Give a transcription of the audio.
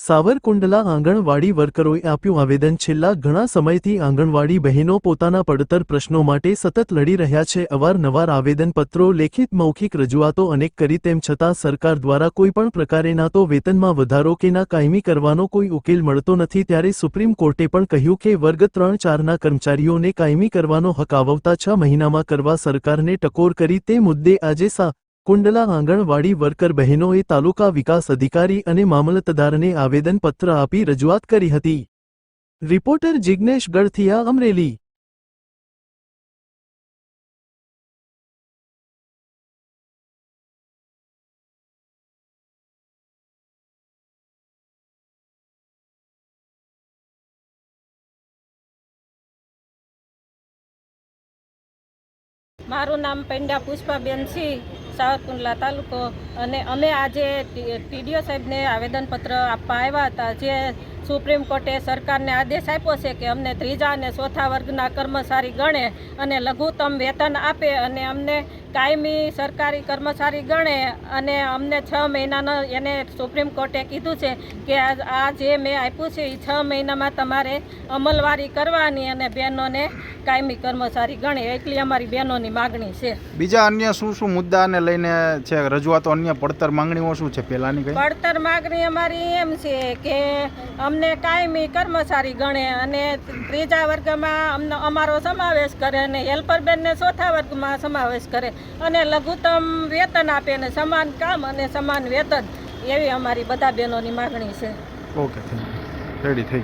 સાવરકુંડલા આંગણવાડી વર્કરોએ આપ્યું આવેદન. છેલ્લા ઘણા સમયથી આંગણવાડી બહેનો પોતાના પડતર પ્રશ્નો માટે સતત લડી રહ્યા છે. અવારનવાર આવેદનપત્રો, લેખિત મૌખિક રજૂઆતો અનેક કરી તેમ છતાં સરકાર દ્વારા કોઈપણ પ્રકારે ના તો વેતનમાં વધારો કે ના કાયમી કરવાનો કોઈ ઉકેલ મળતો નથી. ત્યારે સુપ્રીમ કોર્ટે પણ કહ્યું કે વર્ગ ત્રણ ચારના કર્મચારીઓને કાયમી કરવાનો હક આવતા છ મહિનામાં કરવા સરકારને ટકોર કરી. તે મુદ્દે આજે સા કુંડલા આંગણવાડી વર્કર બહેનોએ તાલુકા વિકાસ અધિકારી અને મામલતદારને આવેદનપત્ર આપી રજૂઆત કરી હતી. રિપોર્ટર જિગ્નેશ ગઢથિયા, અમરેલી. મારું નામ પેંડા પુષ્પાબેન છે. સાવરકુંડલા તાલુકો અને અમે આજે ટીડીઓ સાહેબને આવેદનપત્ર આપવા આવ્યા હતા, જે સુપ્રીમ કોર્ટે સરકારને આદેશ આપ્યો છે કે અમને ત્રીજા અને ચોથા વર્ગના કર્મચારી ગણે અને લઘુત્તમ વેતન આપે અને અમને કાયમી સરકારી કર્મચારી ગણે અને અમને છ મહિનાનો, એને સુપ્રીમ કોર્ટે કીધું છે કે આ જે મેં આપ્યું છે એ છ મહિનામાં તમારે અમલવારી કરવાની અને બહેનોને કાયમી કર્મચારી ગણે, એટલી અમારી બહેનોની માગણી છે. બીજા અન્ય શું શું મુદ્દાને લઈને છે રજૂઆતો અન્ય પડતર માંગણીઓ શું છે પહેલાની કઈ? પડતર માંગણી અમારી એમ છે કે અમને કાયમી કર્મચારી ગણે અને ત્રીજા વર્ગમાં અમને અમારો સમાવેશ કરે અને હેલ્પરબેનને ચોથા વર્ગમાં સમાવેશ કરે અને લઘુત્તમ વેતન આપે અને સમાન કામ અને સમાન વેતન. એવી અમારી બધા બહેનોની માગણી છે. ઓકે રેડી થઈ